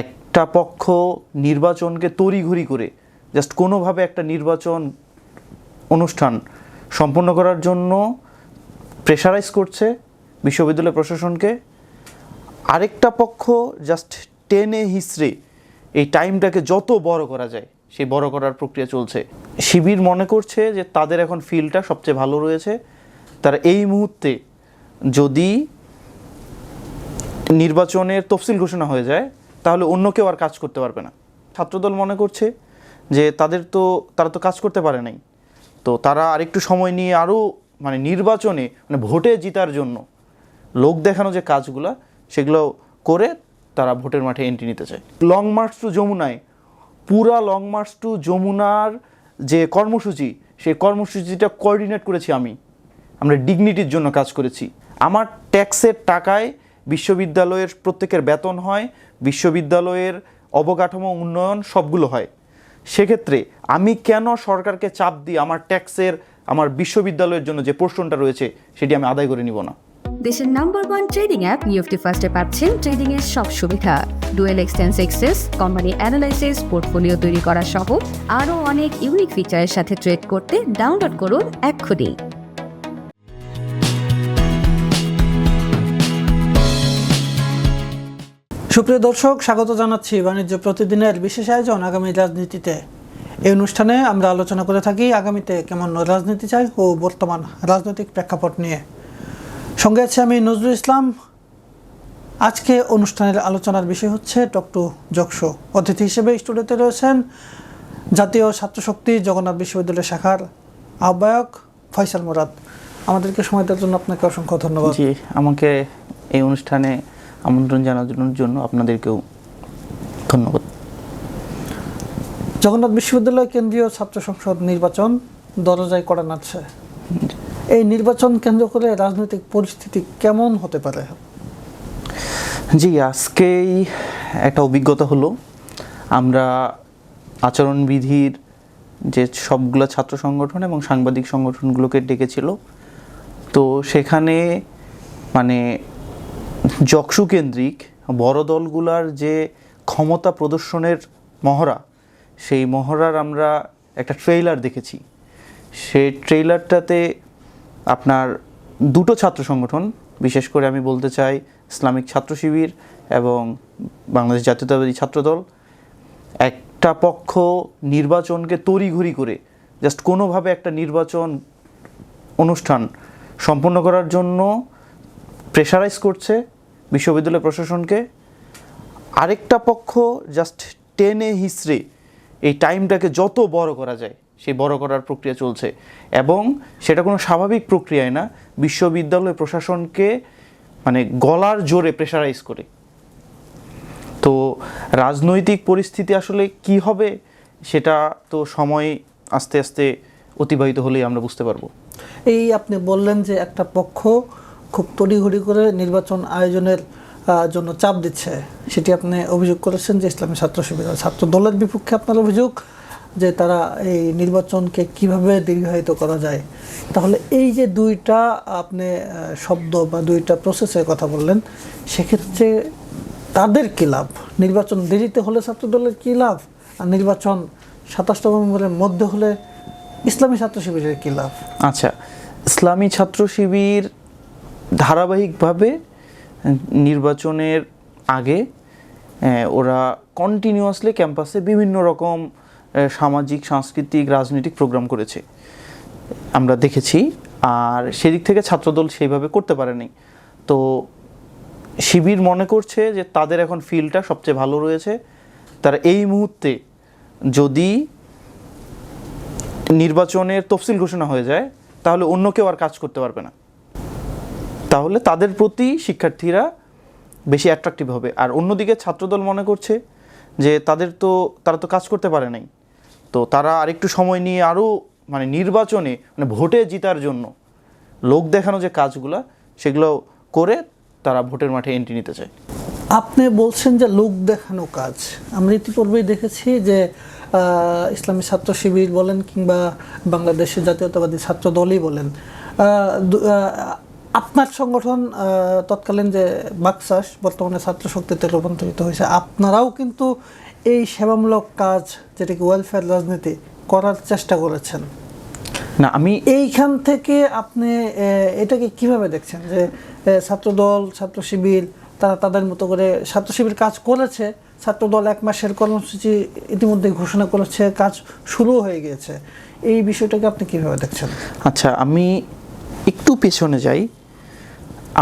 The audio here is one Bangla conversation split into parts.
একটা পক্ষ নির্বাচনকে তড়িঘড়ি করে জাস্ট কোনোভাবে একটা নির্বাচন অনুষ্ঠান সম্পন্ন করার জন্য প্রেশারাইজ করছে বিশ্ববিদ্যালয় প্রশাসনকে। আরেকটা পক্ষ জাস্ট টেনে হিসড়ে এই টাইমটাকে যত বড় করা যায়, সেই বড় করার প্রক্রিয়া চলছে। শিবির মনে করছে যে তাদের এখন ফিল্ডটা সবচেয়ে ভালো রয়েছে। তারা এই মুহূর্তে যদি নির্বাচনের তফসিল ঘোষণা হয়ে যায় তাহলে অন্য কেউ আর কাজ করতে পারবে না। ছাত্রদল মনে করছে যে তাদের তো, তারা তো কাজ করতে পারে নাই। তো তারা আরেকটু সময় নিয়ে আরও মানে নির্বাচনে মানে ভোটে জিতার জন্য লোক দেখানো যে কাজগুলো, সেগুলো করে তারা ভোটের মাঠে এন্ট্রি নিতে চায়। লং মার্চ টু যমুনায়, পুরা লং মার্চ টু যমুনার যে কর্মসূচি, সেই কর্মসূচিটা কোঅর্ডিনেট করেছি আমি। আমরা ডিগনিটির জন্য কাজ করেছি। আমার ট্যাক্সের টাকায় বিশ্ববিদ্যালয়ের প্রত্যেকের বেতন হয় বিশ্ববিদ্যালয়ের অবকাঠামো উন্নয়ন সবগুলো হয়। সেক্ষেত্রে আমি কেন সরকারকে চাপ দিই আমার ট্যাক্সের, আমার বিশ্ববিদ্যালয়ের জন্য যে পোর্শনটা রয়েছে সেটি আমি আদায় করে নিব না। দেশের নাম্বার ওয়ান ট্রেডিং অ্যাপ নিউফটি ফার্স্টে পাচ্ছেন ট্রেডিং এর সব সুবিধা। ডুয়েল এক্সটেন্স এক্সেস কোম্পানি অ্যানালাইসিস পোর্টফোলিও তৈরি করা সহ আরও অনেক ইউনিক ফিচারের সাথে ট্রেড করতে ডাউনলোড করুন এক্ষুনি। সুপ্রিয় দর্শক, স্বাগত জানাচ্ছি বাণিজ্য প্রতিদিনের বিশেষ আয়োজন আগামী রাজনীতিতে। এই অনুষ্ঠানে আমরা আলোচনা করে থাকি আগামীতে কেমন রাজনীতি চাই ও বর্তমান রাজনৈতিক প্রেক্ষাপট নিয়ে। সঙ্গে আছে আমি নজরুল ইসলাম। আজকে অনুষ্ঠানের আলোচনার বিষয় হচ্ছে টকটু জকশো অতিথি হিসেবে স্টুডিওতে রয়েছেন জাতীয় ছাত্রশক্তি জগন্নাথ বিশ্ববিদ্যালয় শাখার আহ্বায়ক ফয়সাল মুরাদ। আমাদেরকে সময় দেওয়ার জন্য আপনাকে অসংখ্য ধন্যবাদ। আমাকে এই অনুষ্ঠানে আমন্ত্রণ জানানোর জন্য আপনাদেরকেও ধন্যবাদ। জগন্নাথ বিশ্ববিদ্যালয় কেন্দ্রীয় ছাত্র সংসদ নির্বাচন দরজায় করা নাড়ছে। এই নির্বাচন কেন্দ্র করে রাজনৈতিক পরিস্থিতি কেমন হতে পারে? জি আজকেই একটা অভিজ্ঞতা হলো। আমরা আচরণবিধির যে সবগুলো ছাত্র সংগঠন এবং সাংবাদিক সংগঠনগুলোকে ডেকেছিল। তো সেখানে মানে জকসু কেন্দ্রিক বড় দলগুলার যে ক্ষমতা প্রদর্শনের মহড়া, সেই মহড়ার আমরা একটা ট্রেইলার দেখেছি। সেই ট্রেইলারটাতে আপনার দুটো ছাত্র সংগঠন, বিশেষ করে আমি বলতে চাই ইসলামিক ছাত্র শিবির এবং বাংলাদেশ জাতীয়তাবাদী ছাত্রদল একটা পক্ষ নির্বাচনকে তড়িঘড়ি করে জাস্ট কোনোভাবে একটা নির্বাচন অনুষ্ঠান সম্পন্ন করার জন্য প্রেশারাইজ করছে বিশ্ববিদ্যালয় প্রশাসনকে, আরেকটা পক্ষ জাস্ট টেনে হিসড়ে এই টাইমটাকে যত বড় করা যায়, সেই বড় করার প্রক্রিয়া চলছে। এবং সেটা কোনো স্বাভাবিক প্রক্রিয়ায় না, বিশ্ববিদ্যালয় প্রশাসনকে মানে গলার জোরে প্রেশারাইজ করে। তো রাজনৈতিক পরিস্থিতি আসলে কি হবে, সেটা তো সময় আস্তে আস্তে অতিবাহিত হলেই আমরা বুঝতে পারব। এই আপনি বললেন যে একটা পক্ষ খুব তড়িঘড়ি করে নির্বাচন আয়োজনের জন্য চাপ দিচ্ছে। সেটি আপনি অভিযোগ করেছেন যে ইসলামী ছাত্র শিবির, ছাত্র দলের বিপক্ষে আপনার অভিযোগ যে তারা এই নির্বাচনকে কীভাবে দীর্ঘায়িত করা যায়। তাহলে এই যে দুইটা আপনি শব্দ বা দুইটা প্রসেসের কথা বললেন, সেক্ষেত্রে তাদের কী লাভ? নির্বাচন দেরিতে হলে ছাত্র দলের কী লাভ? আর নির্বাচন সাতাশ নভেম্বরের মধ্যে হলে ইসলামী ছাত্র শিবিরের কী লাভ? আচ্ছা ইসলামী ছাত্র শিবির ধারাবাহিকভাবে নির্বাচনের আগে ওরা কন্টিনিউয়াসলি ক্যাম্পাসে বিভিন্ন রকম সামাজিক, সাংস্কৃতিক, রাজনৈতিক প্রোগ্রাম করেছে। আমরা দেখেছি, আর সেদিক থেকে ছাত্রদল সেইভাবে করতে পারেনি। তো শিবির মনে করছে যে তাদের এখন ফিল্ডটা সবচেয়ে ভালো রয়েছে। তারা এই মুহূর্তে যদি নির্বাচনের তফসিল ঘোষণা হয়ে যায়, তাহলে অন্য কেউ আর কাজ করতে পারবে না। তাহলে তাদের প্রতি শিক্ষার্থীরা বেশি অ্যাট্রাকটিভ হবে। আর অন্যদিকে ছাত্রদল মনে করছে যে তাদের তো, তারা তো কাজ করতে পারে নাই। তো তারা আরেকটু সময় নিয়ে আরও মানে নির্বাচনে মানে ভোটে জিতার জন্য লোক দেখানো যে কাজগুলো, সেগুলো করে তারা ভোটের মাঠে এন্ট্রি নিতে চায়। আপনি বলছেন যে লোক দেখানো কাজ। আমরা ইতিপূর্বেই দেখেছি যে ইসলামী ছাত্র শিবির বলেন কিংবা বাংলাদেশের জাতীয়তাবাদী ছাত্র দলই বলেন আপনার সংগঠন তৎকালীন যে বাকসাস বর্তমানে ছাত্র শক্তিতে রূপান্তরিত হয়েছে আপনারাও কিন্তু এই সেবামূলক কাজ যেটাকে ওয়েলফেয়ার রাজনীতি করার চেষ্টা করেছেন। না আমি এইখান থেকে আপনি এটাকে কীভাবে দেখছেন? যে ছাত্রদল ছাত্র শিবির তারা তাদের মতো করে ছাত্র শিবির কাজ করেছে ছাত্রদল এক মাসের কর্মসূচি ইতিমধ্যে ঘোষণা করেছে কাজ শুরু হয়ে গিয়েছে। এই বিষয়টাকে আপনি কীভাবে দেখছেন? আচ্ছা আমি একটু পেছনে যাই।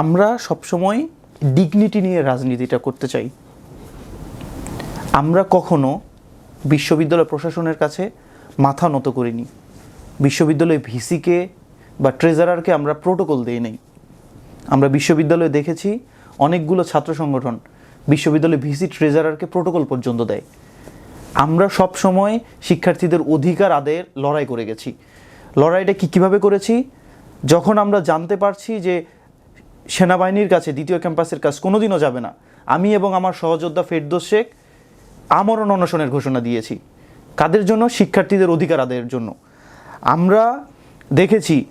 আমরা সবসময় ডিগনিটি নিয়ে রাজনীতিটা করতে চাই। আমরা কখনো বিশ্ববিদ্যালয় প্রশাসনের কাছে মাথা নত করিনি। বিশ্ববিদ্যালয় ভিসিকে বা ট্রেজারারকে আমরা প্রোটোকল দিই নেই। আমরা বিশ্ববিদ্যালয়ে দেখেছি অনেকগুলো ছাত্র সংগঠন বিশ্ববিদ্যালয় ভিসি ট্রেজারারকে প্রোটোকল পর্যন্ত দেয়। আমরা সব সময় শিক্ষার্থীদের অধিকার আদের লড়াই করে গেছি। লড়াইটা কি কীভাবে করেছি? যখন আমরা জানতে পারছি যে সেনাবাহিনীর কাছে, দ্বিতীয় ক্যাম্পাসের কাজ কোনোদিনও যাবে না। আমি এবং আমার সহযোদ্ধা ফেরদোস শেখ আমরণ অনশনের ঘোষণা দিয়েছি। কাদের জন্য? শিক্ষার্থীদের অধিকার আদায়ের জন্য। আমরা দেখেছি,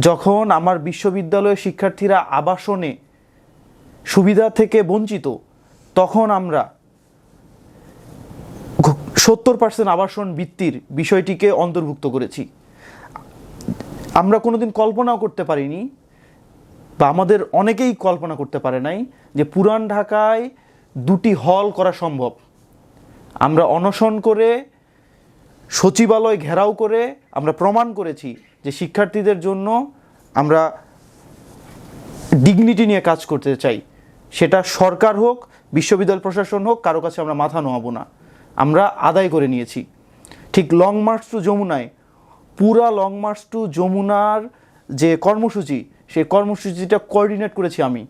যখন আমার বিশ্ববিদ্যালয়ের শিক্ষার্থীরা আবাসনে সুবিধা থেকে বঞ্চিত, তখন আমরা সত্তর পার্সেন্ট আবাসন বৃত্তির বিষয়টিকে অন্তর্ভুক্ত করেছি। আমরা কোনোদিন কল্পনাও করতে পারিনি বা আমাদের অনেকেই কল্পনা করতে পারে নাই যে পুরান ঢাকায় দুটি হল করা সম্ভব। আমরা অনশন করে, সচিবালয় ঘেরাও করে আমরা প্রমাণ করেছি যে শিক্ষার্থীদের জন্য আমরা ডিগনিটি নিয়ে কাজ করতে চাই। সেটা সরকার হোক, বিশ্ববিদ্যালয় প্রশাসন হোক, কারও কাছে আমরা মাথা নোয়াবো না। আমরা আদায় করে নিয়েছি। ঠিক লং মার্চ টু যমুনায়, পুরা লং মার্চ টু যমুনার যে কর্মসূচি সেই কর্মসূচিটা কোঅর্ডিনেট করেছি আমি।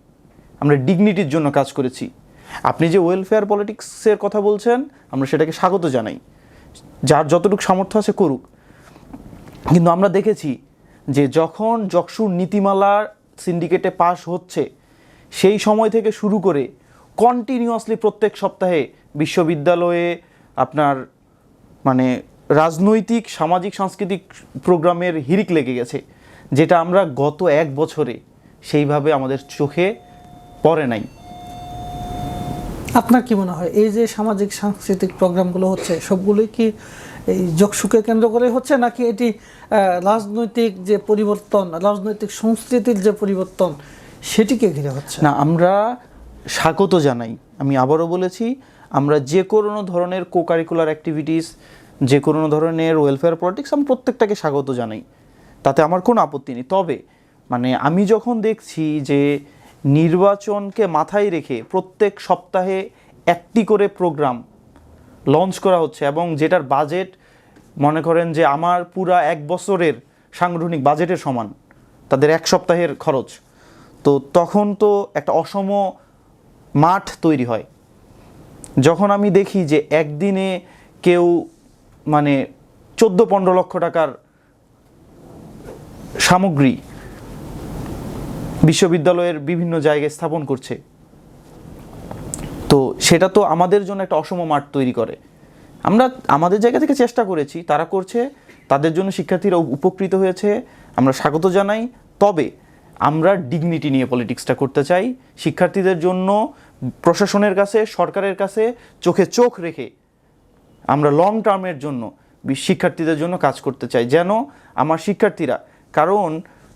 আমরা ডিগনিটির জন্য কাজ করেছি। আপনি যে ওয়েলফেয়ার পলিটিক্সের কথা বলছেন, আমরা সেটাকে স্বাগত জানাই। যার যতটুকু সামর্থ্য আছে করুক। কিন্তু আমরা দেখেছি যে যখন যকসুর নীতিমালা সিন্ডিকেটে পাশ হচ্ছে, সেই সময় থেকে শুরু করে কন্টিনিউয়াসলি প্রত্যেক সপ্তাহে বিশ্ববিদ্যালয়ে আপনার মানে রাজনৈতিক, সামাজিক, সাংস্কৃতিক প্রোগ্রামের হিরিক লেগে গেছে। যেটা আমরা গত এক বছরে সেইভাবে আমাদের চোখে পড়ে নাই। আপনার কি মনে হয় এই যে সামাজিক সাংস্কৃতিক প্রোগ্রামগুলো হচ্ছে সবগুলোই কি এই যোগসুখে কেন্দ্র করে হচ্ছে নাকি এটি রাজনৈতিক যে পরিবর্তন রাজনৈতিক সংস্কৃতির যে পরিবর্তন সেটিকে ঘিরে হচ্ছে? না আমরা স্বাগত জানাই। আমি আবারও বলেছি আমরা যে কোনো ধরনের কোকারিকুলার অ্যাক্টিভিটিস যে কোনো ধরনের ওয়েলফেয়ার পলিটিক্স আমি প্রত্যেকটাকে স্বাগত জানাই। তাতে আমার কোনো আপত্তি নেই। তবে মানে আমি যখন দেখছি যে নির্বাচনকে মাথায় রেখে প্রত্যেক সপ্তাহে একটি করে প্রোগ্রাম লঞ্চ করা হচ্ছে এবং যেটার বাজেট, মনে করেন যে আমার পুরা এক বছরের সাংগঠনিক বাজেটের সমান, তাদের এক সপ্তাহের খরচ, তো তখন তো একটা অসম মাঠ তৈরি হয়। যখন আমি দেখি যে একদিনে কেউ মানে চোদ্দ পনেরো লক্ষ টাকার সামগ্রী বিশ্ববিদ্যালয়ের বিভিন্ন জায়গায় স্থাপন করছে। তো সেটা তো আমাদের জন্য একটা অসম মাঠ তৈরি করে। আমরা আমাদের জায়গা থেকে চেষ্টা করেছি, তারা করছে, তাদের জন্য শিক্ষার্থীরা উপকৃত হয়েছে, আমরা স্বাগত জানাই। তবে আমরা ডিগনিটি নিয়ে পলিটিক্সটা করতে চাই, শিক্ষার্থীদের জন্য, প্রশাসনের কাছে, সরকারের কাছে চোখে চোখ রেখে আমরা লং টার্মের জন্য, শিক্ষার্থীদের জন্য কাজ করতে চাই। যেন আমার শিক্ষার্থীরা কারণ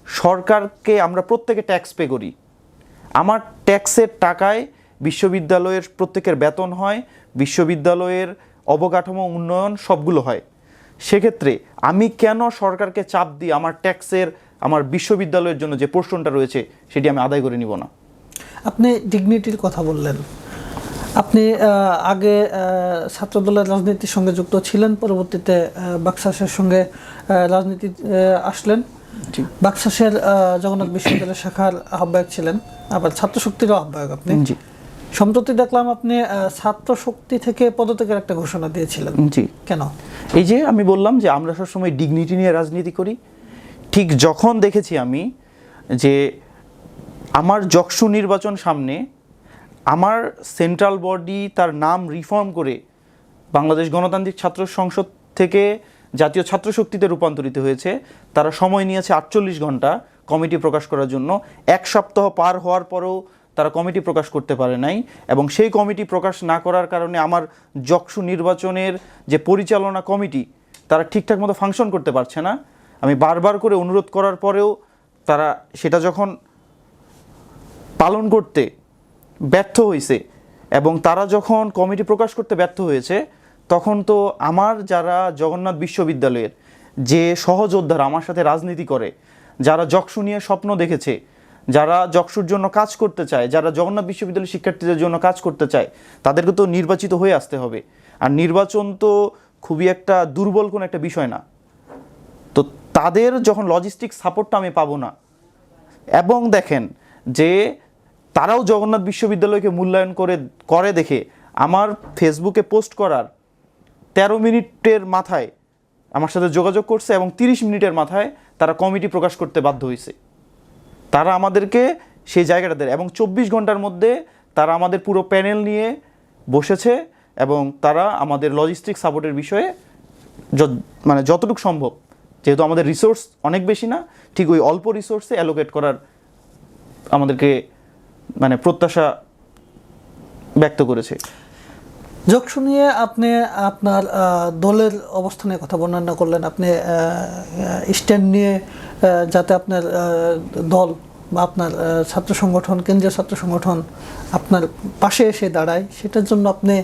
সরকারকে আমরা প্রত্যেকে ট্যাক্স পে করি। আমার ট্যাক্সের টাকায় বিশ্ববিদ্যালয়ের প্রত্যেকের বেতন হয়, বিশ্ববিদ্যালয়ের অবকাঠামো উন্নয়ন সবগুলো হয়। সেক্ষেত্রে আমি কেন সরকারকে চাপ দিই আমার ট্যাক্সের আমার বিশ্ববিদ্যালয়ের জন্য যে পোর্শনটা রয়েছে সেটি আমি আদায় করে নিব না। আপনি ডিগনিটির কথা বললেন। আপনি আগে ছাত্রদলের রাজনীতির সঙ্গে যুক্ত ছিলেন, পরবর্তীতে বাকসাসের সঙ্গে রাজনীতি আসলেন। বাকসাসের জগন্নাথ বিশ্ববিদ্যালয় শাখার আহ্বায়ক ছিলেন আবার ছাত্র শক্তিরও আহ্বায়ক আপনি। জি। সম্প্রতি দেখলাম আপনি ছাত্র শক্তি থেকে পদত্যাগের একটা ঘোষণা দিয়েছিলেন। জি। কেন? এই যে আমি বললাম যে আমরা সবসময় ডিগনিটি নিয়ে রাজনীতি করি ঠিক যখন দেখেছি আমি যে আমার যক্ষু নির্বাচন সামনে আমার সেন্ট্রাল বডি তার নাম রিফর্ম করে বাংলাদেশ গণতান্ত্রিক ছাত্র সংসদ থেকে জাতীয় ছাত্র শক্তিতে রূপান্তরিত হয়েছে। তারা সময় নিয়েছে আটচল্লিশ ঘণ্টা কমিটি প্রকাশ করার জন্য। এক সপ্তাহ পার হওয়ার পরেও তারা কমিটি প্রকাশ করতে পারে নাই এবং সেই কমিটি প্রকাশ না করার কারণে আমার যক্ষু নির্বাচনের যে পরিচালনা কমিটি, তারা ঠিকঠাক মতো ফাংশন করতে পারছে না। আমি বারবার করে অনুরোধ করার পরেও তারা সেটা যখন পালন করতে ব্যর্থ হয়েছে এবং তারা যখন কমিটি প্রকাশ করতে ব্যর্থ হয়েছে তখন তো আমার যারা জগন্নাথ বিশ্ববিদ্যালয়ের যে সহযোদ্ধারা আমার সাথে রাজনীতি করে, যারা যক্ষু নিয়ে স্বপ্ন দেখেছে, যারা যক্ষুর জন্য কাজ করতে চায়, যারা জগন্নাথ বিশ্ববিদ্যালয়ের শিক্ষার্থীদের জন্য কাজ করতে চায়, তাদেরকে তো নির্বাচিত হয়ে আসতে হবে। আর নির্বাচন তো খুবই একটা দুর্বল কোনো একটা বিষয় না। তো তাদের যখন লজিস্টিক সাপোর্টটা আমি পাবো না, এবং দেখেন যে তারাও জগন্নাথ বিশ্ববিদ্যালয়কে মূল্যায়ন করে করে দেখে আমার ফেসবুকে পোস্ট করার তেরো মিনিটের মাথায় আমার সাথে যোগাযোগ করছে এবং তিরিশ মিনিটের মাথায় তারা কমিটি প্রকাশ করতে বাধ্য হয়েছে। তারা আমাদেরকে সেই জায়গাটা দেয় এবং চব্বিশ ঘণ্টার মধ্যে তারা আমাদের পুরো প্যানেল নিয়ে বসেছে এবং তারা আমাদের লজিস্টিক সাপোর্টের বিষয়ে মানে যতটুকু সম্ভব, যেহেতু আমাদের রিসোর্স অনেক বেশি না, ঠিক ওই অল্প রিসোর্সে অ্যালোকেট করার আমাদেরকে মানে প্রত্যাশা ব্যক্ত করেছে। যোগসু নিয়ে আপনি, আপনার দলের অবস্থানের কথা বর্ণনা করলেন। আপনি স্ট্যান্ড নিয়ে যাতে আপনার দল বা আপনার ছাত্র সংগঠন, কেন্দ্রীয় ছাত্র সংগঠন আপনার পাশে এসে দাঁড়ায়, সেটার জন্য আপনি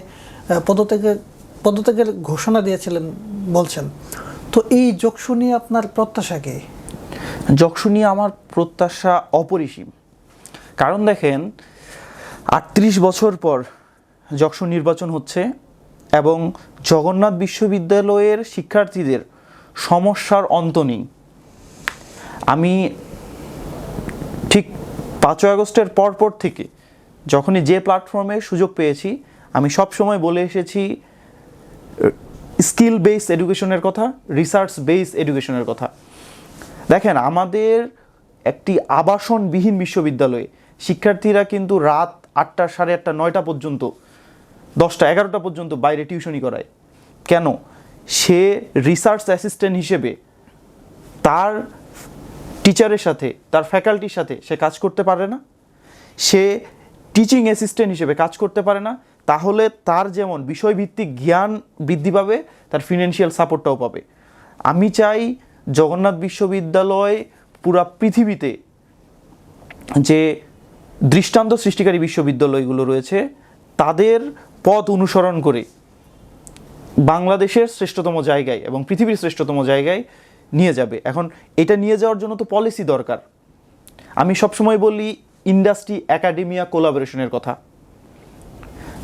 পদত্যাগের পদত্যাগের ঘোষণা দিয়েছিলেন, বলছেন। তো এই যোগসু নিয়ে আপনার প্রত্যাশা কি? যক্ষু নিয়ে আমার প্রত্যাশা অপরিসীম। কারণ দেখেন, আটত্রিশ বছর পর যক্ষু নির্বাচন হচ্ছে এবং জগন্নাথ বিশ্ববিদ্যালয়ের শিক্ষার্থীদের সমস্যার অন্ত নেই। আমি ঠিক পাঁচই আগস্টের পরপর থেকে যখনই যে প্ল্যাটফর্মে সুযোগ পেয়েছি, আমি সব সময় বলে এসেছি স্কিল বেসড এডুকেশনের কথা রিসার্চ বেস এডুকেশনের কথা। দেখেন, আমাদের একটি আবাসনবিহীন বিশ্ববিদ্যালয়ে শিক্ষার্থীরা কিন্তু রাত আটটা সাড়ে আটটা নয়টা পর্যন্ত দশটা, এগারোটা পর্যন্ত বাইরে টিউশনি করায়। কেন? সে রিসার্চ অ্যাসিস্ট্যান্ট হিসেবে তার টিচারের সাথে, তার ফ্যাকাল্টির সাথে সে কাজ করতে পারে না। সে টিচিং অ্যাসিস্ট্যান্ট হিসেবে কাজ করতে পারে না। তাহলে তার যেমন বিষয়ভিত্তিক জ্ঞান বৃদ্ধি পাবে, তার ফিনান্সিয়াল সাপোর্টটাও পাবে। আমি চাই জগন্নাথ বিশ্ববিদ্যালয় পুরা পৃথিবীতে যে দৃষ্টান্ত সৃষ্টিকারী বিশ্ববিদ্যালয়গুলো রয়েছে, তাদের পথ অনুসরণ করে বাংলাদেশের শ্রেষ্ঠতম জায়গায় এবং পৃথিবীর শ্রেষ্ঠতম জায়গায় নিয়ে যাবে। এখন এটা নিয়ে যাওয়ার জন্য তো পলিসি দরকার। আমি সবসময় বলি ইন্ডাস্ট্রি একাডেমিয়া কোলাবোরেশনের কথা।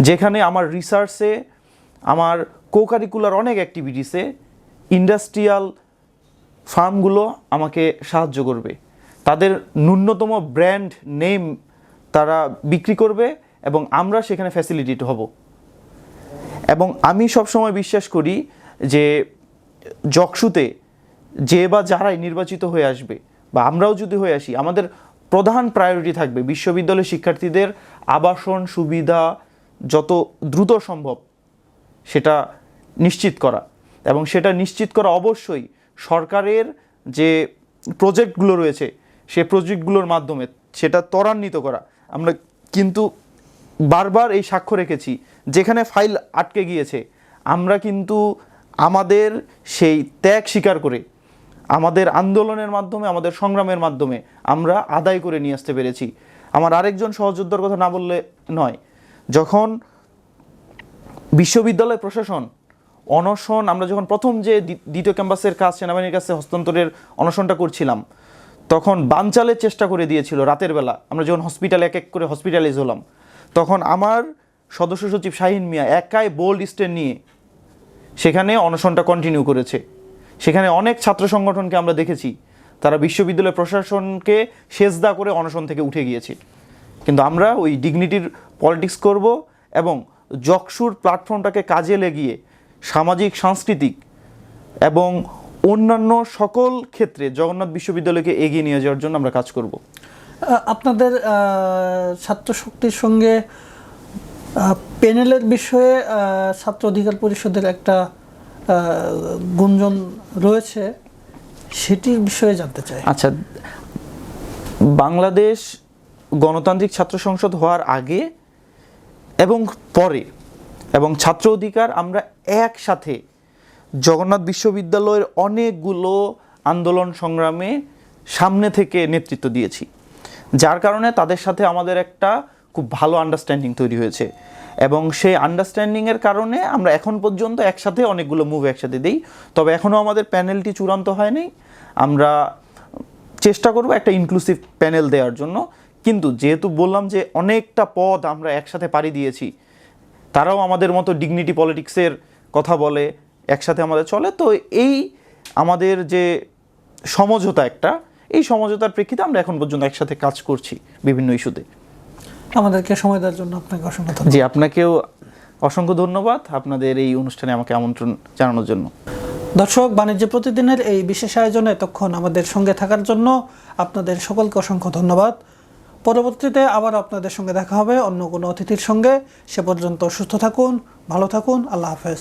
যেখানে আমার রিসার্চে আমার কো কারিকুলার অনেক অ্যাক্টিভিটিসে ইন্ডাস্ট্রিয়াল ফার্মগুলো আমাকে সাহায্য করবে। তাদের ন্যূনতম ব্র্যান্ড নেম তারা বিক্রি করবে এবং আমরা সেখানে ফ্যাসিলিটেট হব। এবং আমি সবসময় বিশ্বাস করি যে যকসুতে যে বা যারাই নির্বাচিত হয়ে আসবে বা আমরাও যদি হয়ে আসি, আমাদের প্রধান প্রায়োরিটি থাকবে বিশ্ববিদ্যালয়ের শিক্ষার্থীদের আবাসন সুবিধা যত দ্রুত সম্ভব সেটা নিশ্চিত করা। এবং সেটা নিশ্চিত করা অবশ্যই সরকারের যে প্রজেক্টগুলো রয়েছে, সে প্রজেক্টগুলোর মাধ্যমে সেটা ত্বরান্বিত করা। আমরা কিন্তু বারবার এই সাক্ষ্য রেখেছি যেখানে ফাইল আটকে গিয়েছে, আমরা কিন্তু আমাদের সেই ত্যাগ স্বীকার করে, আমাদের আন্দোলনের মাধ্যমে, আমাদের সংগ্রামের মাধ্যমে আমরা আদায় করে নিয়ে আসতে পেরেছি। আমার আরেকজন সহযোদ্ধার কথা না বললে নয়, যখন বিশ্ববিদ্যালয় প্রশাসন অনশন, আমরা যখন প্রথম যে দ্বিতীয় ক্যাম্পাসের কাজ, সেনাবাহিনীর কাছে হস্তান্তরের অনশনটা করছিলাম, তখন বানচালের চেষ্টা করে দিয়েছিল রাতের বেলা। আমরা যখন হসপিটালে এক এক করে হসপিটালাইজ হলাম, তখন আমার সদস্য সচিব শাহিন মিয়া একাই বোল্ড স্ট্যান্ড নিয়ে সেখানে অনশনটা কন্টিনিউ করেছে। সেখানে অনেক ছাত্র সংগঠনকে আমরা দেখেছি। তারা বিশ্ববিদ্যালয় প্রশাসনকে সেজদা করে অনশন থেকে উঠে গিয়েছে। কিন্তু আমরা ওই ডিগনিটির পলিটিক্স করব এবং যকসুর প্ল্যাটফর্মটাকে কাজে লেগিয়ে সামাজিক, সাংস্কৃতিক এবং অন্যান্য সকল ক্ষেত্রে জগন্নাথ বিশ্ববিদ্যালয়কে এগিয়ে নিয়ে যাওয়ার জন্য আমরা কাজ করব। আপনাদের ছাত্র শক্তির সঙ্গে প্যানেলের বিষয়ে ছাত্র অধিকার পরিষদের একটা গুঞ্জন রয়েছে, সেটির বিষয়ে জানতে চাই। আচ্ছা বাংলাদেশ গণতান্ত্রিক ছাত্র সংসদ হওয়ার আগে এবং পরে এবং ছাত্র অধিকার আমরা একসাথে জগন্নাথ বিশ্ববিদ্যালয়ের অনেকগুলো আন্দোলন সংগ্রামে সামনে থেকে নেতৃত্ব দিয়েছি। যার কারণে তাদের সাথে আমাদের একটা খুব ভালো আন্ডারস্ট্যান্ডিং তৈরি হয়েছে। এবং সেই আন্ডারস্ট্যান্ডিংয়ের কারণে আমরা এখন পর্যন্ত একসাথে অনেকগুলো মুভ একসাথে দিই। তবে এখনও আমাদের প্যানেলটি চূড়ান্ত হয়নি। আমরা চেষ্টা করব একটা ইনক্লুসিভ প্যানেল দেওয়ার জন্য। কিন্তু যেহেতু বললাম যে অনেকটা পদ আমরা একসাথে পাড়ি দিয়েছি, তারাও আমাদের মতো ডিগনিটি পলিটিক্সের কথা বলে, একসাথে আমাদের চলে। তো এই আমাদের যে সমঝোতা একটা, এই সমঝোতার প্রেক্ষিতে আমরা এখন পর্যন্ত একসাথে কাজ করছি বিভিন্ন ইস্যুতে আমাদেরকে সময় দেওয়ার জন্য আপনাকে অসংখ্য ধন্যবাদ। জি আপনাকেও অসংখ্য ধন্যবাদ আপনাদের এই অনুষ্ঠানে আমাকে আমন্ত্রণ জানানোর জন্য। দর্শক বাণিজ্য প্রতিদিনের এই বিশেষ আয়োজনে এতক্ষণ আমাদের সঙ্গে থাকার জন্য আপনাদের সকলকে অসংখ্য ধন্যবাদ। পরবর্তীতে আবার আপনাদের সঙ্গে দেখা হবে অন্য কোনো অতিথির সঙ্গে। সে পর্যন্ত সুস্থ থাকুন ভালো থাকুন আল্লাহ হাফেজ।